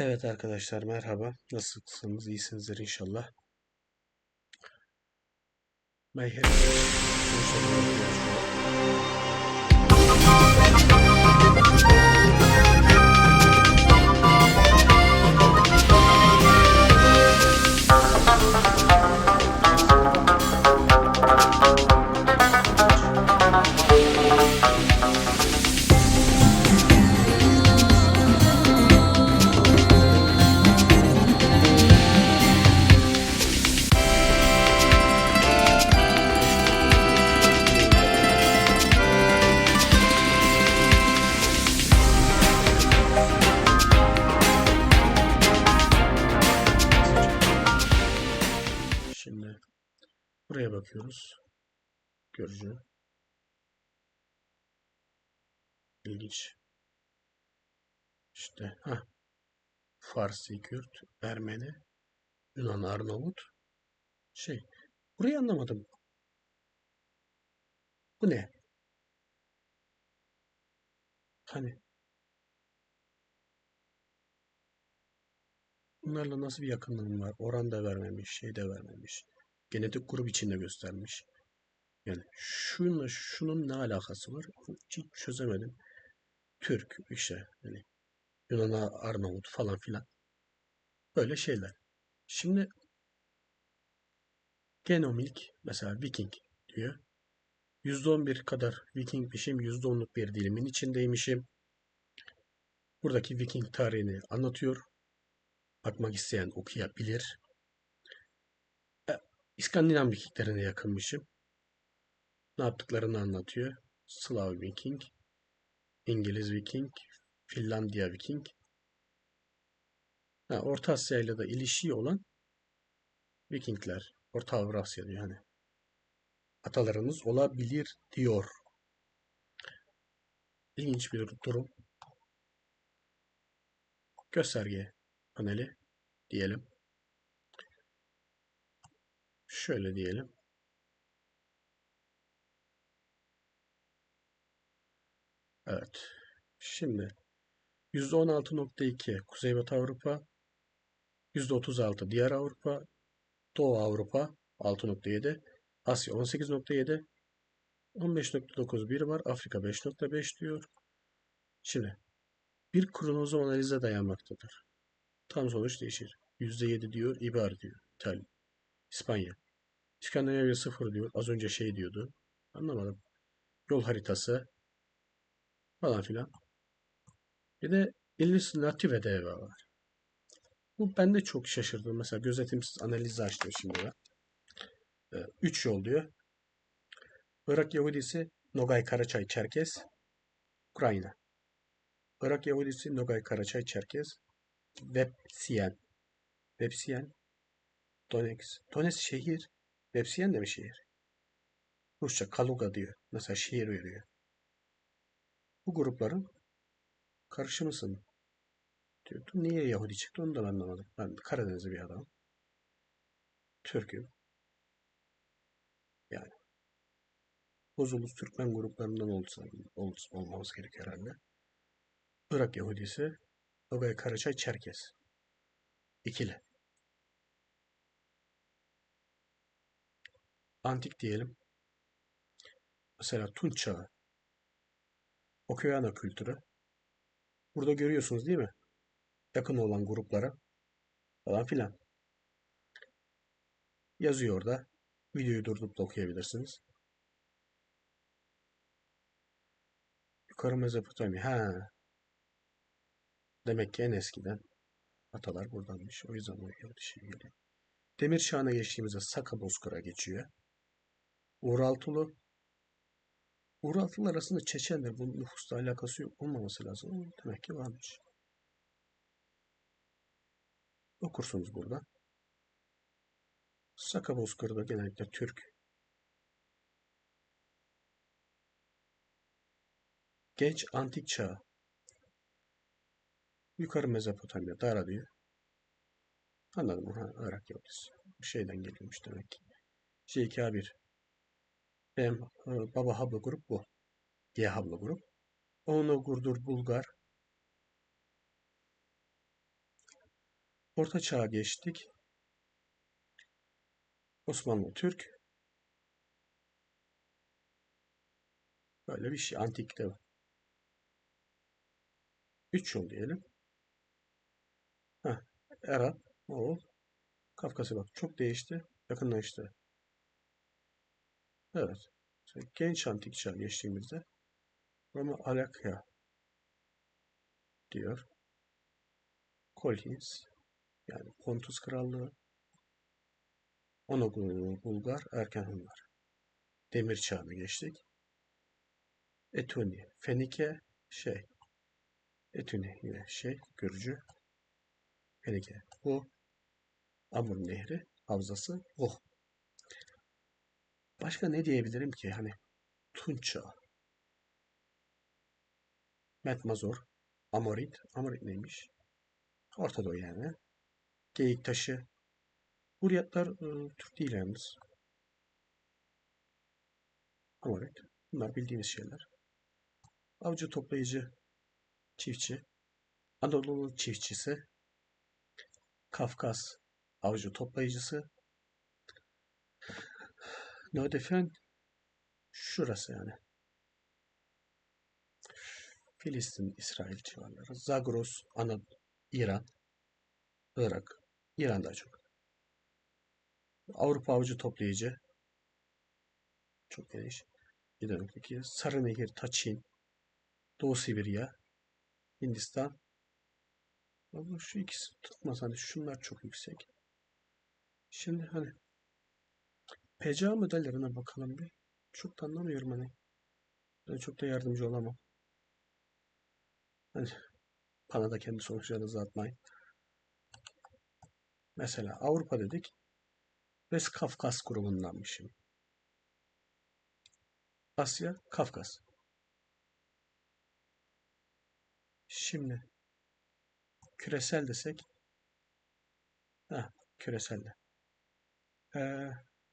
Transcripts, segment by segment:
Evet arkadaşlar merhaba. Nasılsınız? İyisinizdir inşallah. Mayhem. Şimdi İşte ha Farsi, Kürt, Ermeni, Yunan, Arnavut. Şey, burayı anlamadım. Bu ne? Hani bunlarla nasıl bir yakınlığım var? Oran da vermemiş, şey de vermemiş. Genetik grup içinde göstermiş. Yani şunla şunun ne alakası var? Hiç çözemedim. Türk işte hani Yunan, Arnavut falan filan. Böyle şeyler. Şimdi genomilk mesela Viking diyor. %11 kadar Vikingmişim, %10'luk bir dilimin içindeymişim. Buradaki Viking tarihini anlatıyor. Bakmak isteyen okuyabilir. E, İskandinav Vikinglerine yakınmışım. Ne yaptıklarını anlatıyor. Slav Viking, İngiliz Viking, Finlandiya Viking. Ha, Orta Asya ile de ilişiği olan Vikingler. Orta Avrasya hani. Atalarımız olabilir diyor. İlginç bir durum. Gösterge paneli diyelim. Şöyle diyelim. Evet. Şimdi %16.2 Kuzeybatı Avrupa, %36 diğer Avrupa, Doğu Avrupa 6.7, Asya 18.7, 15.9 biri var, Afrika 5.5 diyor. Şimdi bir kromozom analize dayanmaktadır. Tam sonuç değişir. %7 diyor, İbar diyor. İtalya, İspanya. İskandinavya 0 diyor. Az önce şey diyordu. Anlamadım. Yol haritası falan filan. Bir de İllis Native DV var. Bu bende çok şaşırdı. Mesela gözetimsiz analizi açtım şimdi ben. 3 yol diyor. Irak Yahudisi Nogay Karaçay Çerkez Ukrayna. Irak Yahudisi Nogay Karaçay Çerkez Vepsiyen. Vepsiyen Donetsk. Donetsk şehir. Vepsiyen de mi şehir? Rusça Kaluga diyor. Mesela şehir veriyor. Bu grupların karışımısın diyordu. Niye Yahudi çıktı onu da ben anlamadım. Ben Karadenizli bir adam. Türk'üm. Yani. Bozuluz Türkmen gruplarından olsa, ol, olmamız gerekiyor herhalde. Irak Yahudisi, Nogay Karaçay Çerkez. İkili. Antik diyelim. Mesela Tunç Çağı. Okuyana kültürü. Burada görüyorsunuz değil mi? Yakın olan gruplara falan filan. Yazıyor orada. Videoyu durdurup da okuyabilirsiniz. Yukarı Mezopotamya. Ha. Demek ki en eskiden atalar buradanmış. O yüzden o bir şey geliyor. Demir Çağı'na geçtiğimizde Saka Bozkır'a geçiyor. Uğraltılı. Uğraltılar arasında Çeçenler. Bunun nüfusla alakası yok. Olmaması lazım. Demek ki varmış. Okursunuz burada. Saka Bozkır'da genellikle Türk. Genç Antik Çağ. Yukarı Mezopotamya, Dara diyor. Anladım. Ha, Irak Yahudisi. Bir şeyden geliyormuş demek ki. J2A1. Benim e, baba hablo grup bu. G hablo grup. Onu Gurdur Bulgar. Orta Çağ'a geçtik. Osmanlı Türk. Böyle bir şey. Antikte. Üç yol diyelim. Heh, Arap, Moğol, Kafkasya bak çok değişti. Yakınlaştı. Evet. Genç antik çağ geçtiğimizde Roma Alakya diyor. Kolhins yani Pontus Krallığı Onoglu Bulgar Erken Hunlar Demir Çağı'na geçtik. Etuni Fenike şey Etuni yine şey Gürcü Fenike bu Amur Nehri havzası oh. Başka ne diyebilirim ki hani Tunç Çağı Metmazor Amorit Amorit neymiş? Orta Doğu yani. Geyik taşı. Huryatlar e, Türk değil yalnız. Amorit. Bunlar bildiğimiz şeyler. Avcı toplayıcı çiftçi. Anadolu çiftçisi. Kafkas avcı toplayıcısı. Nödefen şurası yani. Filistin, İsrail civarları. Zagros, Anad İran, Irak, İran daha çok. Avrupa avcı toplayıcı. Çok geniş. 7.2. Sarı Nehir, Taçin, Doğu Sibirya, Hindistan. Ama şu ikisi tutmaz. Hani şunlar çok yüksek. Şimdi hani PCA modellerine bakalım bir. Çok da anlamıyorum hani. Ben çok da yardımcı olamam. Hani bana da kendi sonuçlarınızı atmayın. Mesela Avrupa dedik. West Kafkas grubundanmışım. Asya, Kafkas. Şimdi küresel desek ha küreselde. Ee,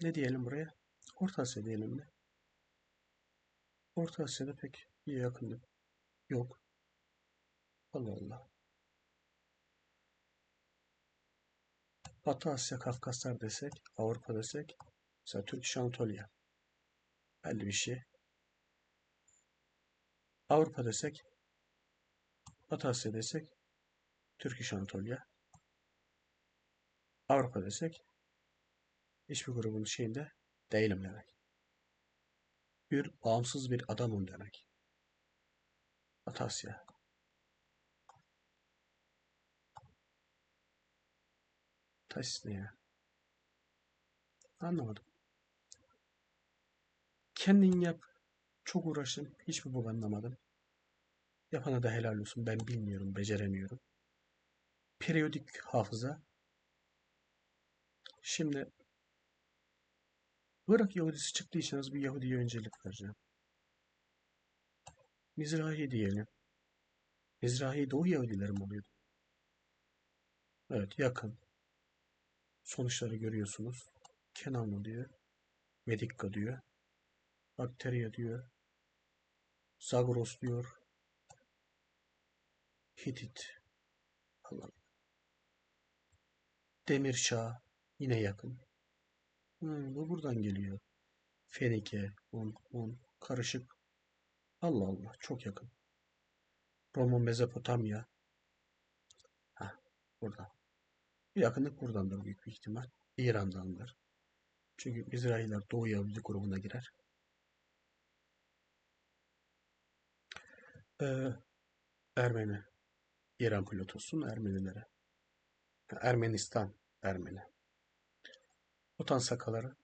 ne diyelim buraya? Orta Asya diyelim mi? Orta Asya'da pek iyi yakınlık yok. Allah Allah. Batı Asya, Kafkaslar desek, Avrupa desek, mesela Türk Anatolia. Belli bir şey. Avrupa desek, Batı Asya desek, Türk Anatolia. Avrupa desek, hiçbir grubun şeyinde değilim demek. Bir bağımsız bir adamım demek. Batı Asya. Taş ne? Anlamadım. Kendin yap. Çok uğraştım. Hiçbir bok anlamadım. Yapana da helal olsun. Ben bilmiyorum, beceremiyorum. Periyodik hafıza. Şimdi Irak Yahudisi çıktıysanız bir Yahudi'ye öncelik vereceğim. Mizrahi diyelim. Mizrahi Doğu Yahudileri mi oluyordu? Evet yakın. Sonuçları görüyorsunuz. Kenanlı diyor. Medikka diyor. Bakteriya diyor. Zagros diyor. Hitit. Allah. Demir Çağ. Yine yakın. Hmm, bu buradan geliyor. Fenike, un, un, karışık. Allah Allah, çok yakın. Roma, Mezopotamya. Ha, burada. Bir yakınlık buradandır büyük bir ihtimal. İran'dandır. Çünkü İsrailler Doğu Yahudi grubuna girer. Ee, Ermeni. İran pilotosun Ermenilere. Ermenistan Ermeni. Otan sakaları.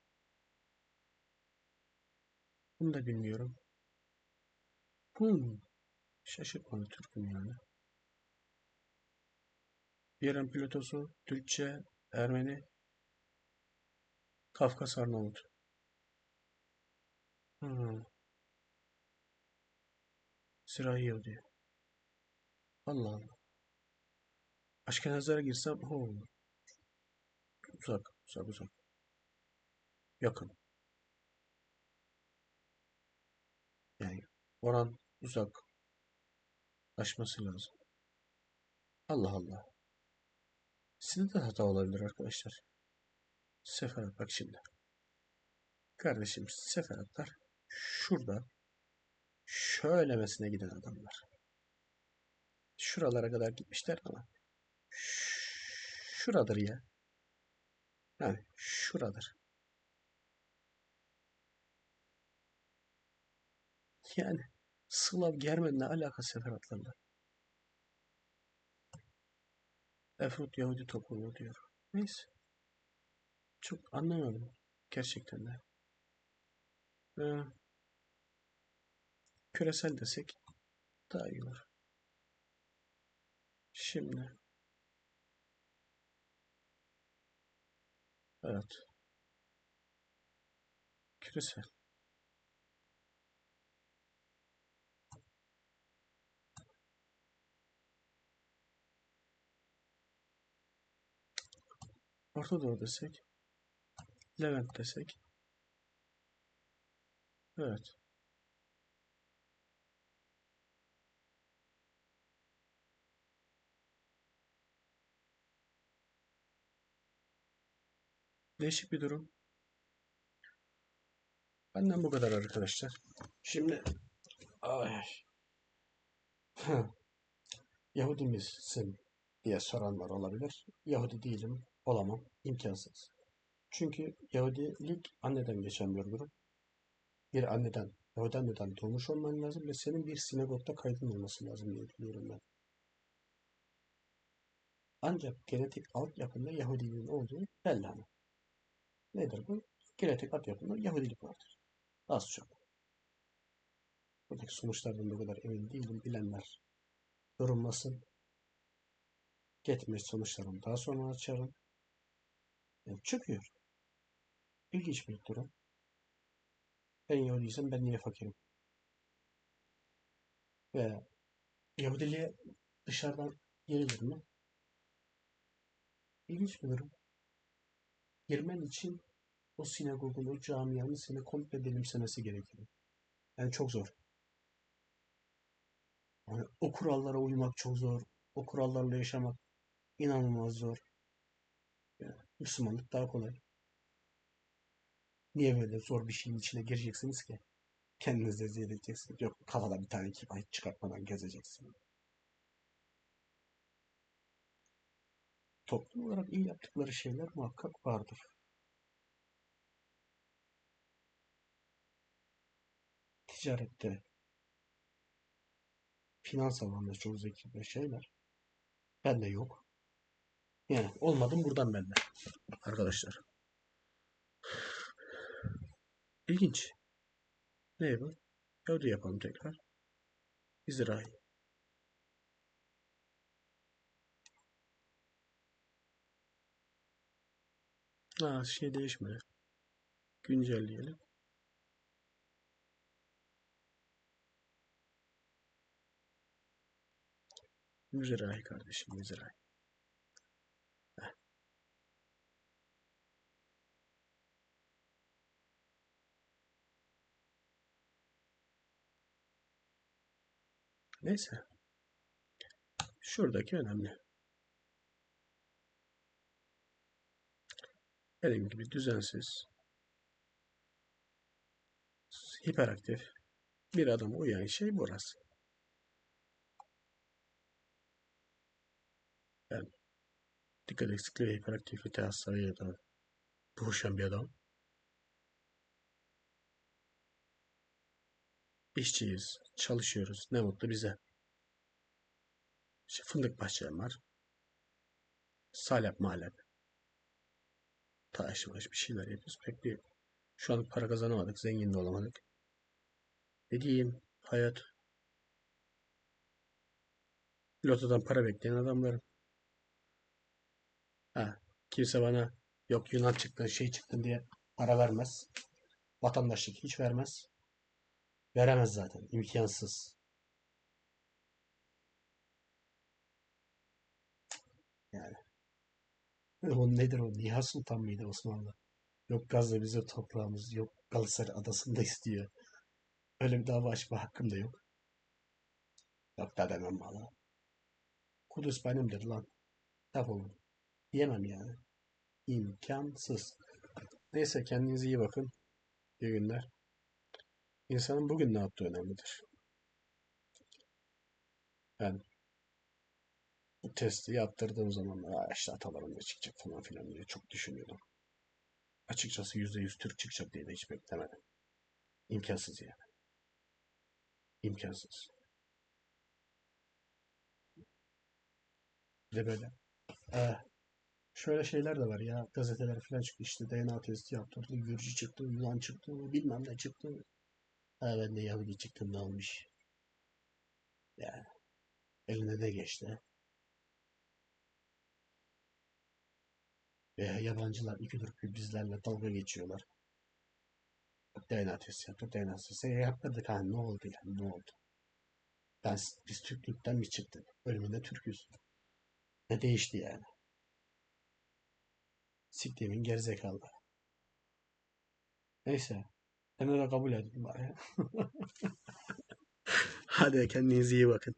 Bunu da bilmiyorum. Bum. Şaşırtmadı Türk'üm yani. İran pilotosu, Türkçe, Ermeni, Kafkas Arnavut. Hmm. Sırahi Yahudi. Allah Allah. Aşkenazlara girsem, ho. Uzak, uzak, uzak. Yakın. Yani oran uzak. Aşması lazım. Allah Allah. Sizde de hata olabilir arkadaşlar. Seferat bak şimdi. Kardeşim seferatlar şurada şöylemesine giden adamlar. Şuralara kadar gitmişler ama şuradır ya. Yani şuradır. Yani Slav Germen'le alakası seferatlarla. Efrut Yahudi topluluğu diyor. Neyse. Çok anlamadım. Gerçekten de. Ee, küresel desek daha iyi olur. Şimdi. Evet. Küresel. Orta Doğu desek. Levent desek. Evet. Değişik bir durum. Benden bu kadar arkadaşlar. Şimdi ay. Yahudi misin diye soranlar olabilir. Yahudi değilim, olamam, imkansız. Çünkü Yahudilik anneden geçen bir durum. Bir anneden, Yahudi anneden doğmuş olman lazım ve senin bir sinagogda kaydın olması lazım diye biliyorum ben. Ancak genetik altyapında Yahudiliğin olduğu belli ama. Nedir bu? Genetik altyapında Yahudilik vardır. Az çok. Buradaki sonuçlardan da o kadar emin değilim. Bilenler yorumlasın. Getirmiş sonuçlarını daha sonra açarım. Çıkıyor. İlginç bir durum. Ben Yahudiysem ben niye fakirim? Ve Yahudiliğe dışarıdan girilir mi? İlginç bir durum. Girmen için o sinagogun, o camianın seni komple benimsemesi gerekiyor. Yani çok zor. Yani o kurallara uymak çok zor. O kurallarla yaşamak inanılmaz zor. Müslümanlık daha kolay. Niye böyle zor bir şeyin içine gireceksiniz ki? Kendinizi eziyet edeceksiniz. Yok kafada bir tane kipa çıkartmadan gezeceksin. Toplum olarak iyi yaptıkları şeyler muhakkak vardır. Ticarette, finans alanında çok zeki bir şeyler. Ben de yok. Yani olmadım buradan bende. Arkadaşlar. İlginç. Ne bu? Yahudi yapalım tekrar. İsrail. Aa, şey değişmedi. Güncelleyelim. Mizrahi kardeşim Mizrahi. Neyse. Şuradaki önemli. Dediğim gibi düzensiz, hiperaktif bir adama uyan şey burası. Yani dikkat eksikliği ve hiperaktifite hastalığı da boğuşan bir adam. İşçiyiz, çalışıyoruz. Ne mutlu bize. İşte fındık bahçem var. Salep malep. Taş maş bir şeyler yapıyoruz. Pek bir şu an para kazanamadık. Zengin de olamadık. Ne diyeyim? Hayat. Lotodan para bekleyen adamlarım. Ha, kimse bana yok Yunan çıktın şey çıktın diye para vermez. Vatandaşlık hiç vermez. Veremez zaten. imkansız. Yani. O nedir o? Nihat Sultan mıydı Osmanlı? Yok Gazze bize toprağımız, yok Galatasaray adasında istiyor. Öyle bir dava açma hakkım da yok. Yok da demem valla. Kudüs benimdir lan. Defolun. Diyemem yani. İmkansız. Neyse kendinize iyi bakın. İyi günler. İnsanın bugün ne yaptığı önemlidir. Ben bu testi yaptırdığım zaman işte atalarım ne çıkacak falan filan diye çok düşünüyordum. Açıkçası %100 Türk çıkacak diye de hiç beklemedim. İmkansız yani. İmkansız. Bir de böyle eh, şöyle şeyler de var ya gazeteler falan çıktı işte DNA testi yaptırdı Gürcü çıktı Yunan çıktı bilmem ne çıktı ha ben de Yahudi çıktım ne olmuş yani eline ne geçti. Veya yabancılar iki Türk bizlerle dalga geçiyorlar. DNA testi yaptık DNA testi yaptırdık. Ha ne oldu yani ne oldu? Ben, biz Türklükten mi çıktık? Ölümünde Türküz. Ne değişti yani? Siktiğimin gerizekalı. Neyse. Ben öyle kabul ettim bari. Hadi kendinize iyi bakın.